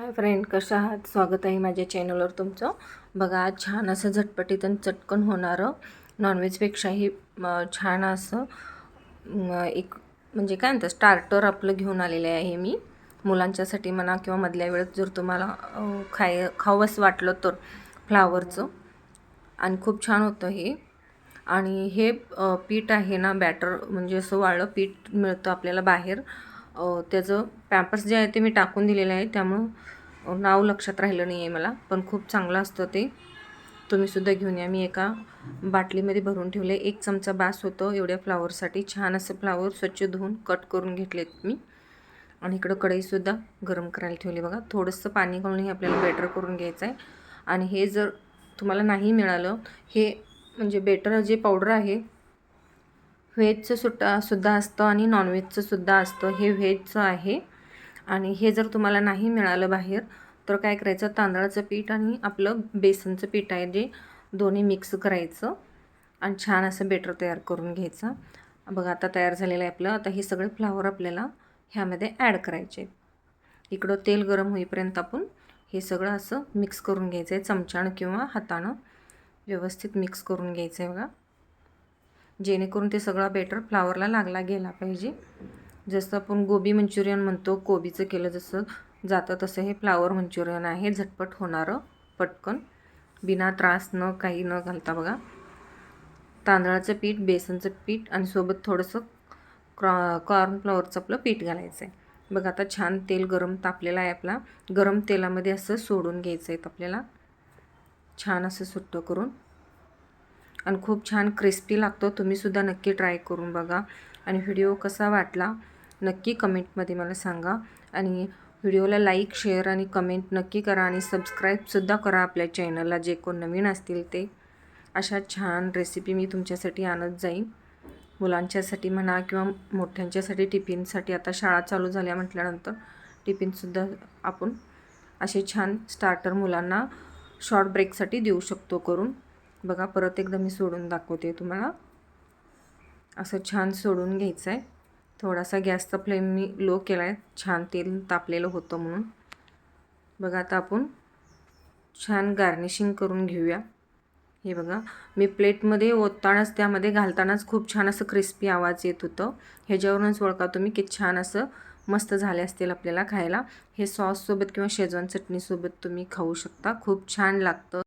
Hi friend कसं आहात? स्वागत आहे माझ्या चॅनलवर तुमचं. बघा आज छान असं झटपटीत आणि चटकन होणारं नॉनव्हेजपेक्षाही छान असं एक म्हणजे काय म्हणतात स्टार्टर आपलं घेऊन आलेले आहे मी. मुलांच्यासाठी म्हणा किंवा मधल्या वेळेत जर तुम्हाला खाय खावंसं वाटलं तर फ्लावरचं आणि खूप छान होतं हे. आणि हे पीठ आहे ना बॅटर म्हणजे असं वाळलं पीठ मिळतं आपल्याला बाहेर. त्याचं पॅम्पर्स जे आहे ते मी टाकून दिलेलं आहे. त्यामुळं नाव लक्षात राहिलं नाही आहे मला. पण खूप चांगलं असतं ते. तुम्हीसुद्धा घेऊन या. मी एका बाटलीमध्ये भरून ठेवले. एक चमचा बास होतं एवढ्या फ्लावरसाठी छान असं फ्लावर स्वच्छ धुवून कट करून घेतलेत मी. आणि इकडं कढईसुद्धा गरम करायला ठेवली बघा. थोडंसं पाणी घालून हे आपल्याला बेटर करून घ्यायचं आहे. आणि हे जर तुम्हाला नाही मिळालं हे म्हणजे बेटर जे पावडर आहे व्हेजचं सुद्धा सुद्धा असतं आणि नॉनव्हेजचं सुद्धा असतं. हे व्हेजचं आहे. आणि हे जर तुम्हाला नाही मिळालं बाहेर तर काय करायचं? तांदळाचं पीठ आणि आपलं बेसनचं पीठ आहे जे दोन्ही मिक्स करायचं. आणि छान असं बेटर तयार करून घ्यायचं. बघा आता तयार झालेलं आहे आपलं. आता हे सगळे फ्लावर आपल्याला ह्यामध्ये ॲड करायचे. इकडं तेल गरम होईपर्यंत आपण हे सगळं असं मिक्स करून घ्यायचं आहे चमच्यानं किंवा हातानं व्यवस्थित मिक्स करून घ्यायचं आहे बघा. जेणेकरून ते सगळा बेटर फ्लावरला लागला गेला पाहिजे. जसं आपण गोबी मंचुरियन म्हणतो कोबीचं केलं जसं जातं तसं हे फ्लावर मंचुरियन आहे. झटपट होणारं पटकन. बिना त्रास न काही न घालता बघा. तांदळाचं पीठ बेसनचं पीठ आणि सोबत थोडंसं क्रॉ कॉर्नफ्लॉवरचं आपलं पीठ घालायचं आहे बघा आता छान तेल गरम तापलेलं आहे आपला. गरम तेलामध्ये असं सोडून घ्यायचं आहे आपल्याला. छान असं सुट्टं करून. आणि खूप छान क्रिस्पी लागतो. तुम्हीसुद्धा नक्की ट्राय करून बघा. आणि व्हिडिओ कसा वाटला नक्की कमेंटमध्ये मला सांगा. आणि व्हिडिओला लाईक शेअर आणि कमेंट नक्की करा. आणि सबस्क्राईबसुद्धा करा आपल्या चॅनलला जे कोण नवीन असतील ते. अशा छान रेसिपी मी तुमच्यासाठी आणत जाईन. मुलांच्यासाठी म्हणा किंवा मोठ्यांच्यासाठी टिफिनसाठी. आता शाळा चालू झाल्या म्हटल्यानंतर टिफिनसुद्धा आपण असे छान स्टार्टर मुलांना शॉर्ट ब्रेकसाठी देऊ शकतो करून. बघा परत एकदा मी सोडून दाखवते तुम्हाला. असं छान सोडून घ्यायचं आहे थोडासा गॅसचा फ्लेम मी लो केला आहे छान तेल तापलेलं होतं म्हणून. बघा आता आपण छान गार्निशिंग करून घेऊया. हे बघा मी प्लेटमध्ये ओततानाच त्यामध्ये घालतानाच खूप छान असं क्रिस्पी आवाज येत होतं. ह्याच्यावरूनच ओळखा तुम्ही की छान असं मस्त झाले असतील आपल्याला खायला. हे सॉससोबत किंवा शेजवान चटणीसोबत तुम्ही खाऊ शकता. खूप छान लागतं.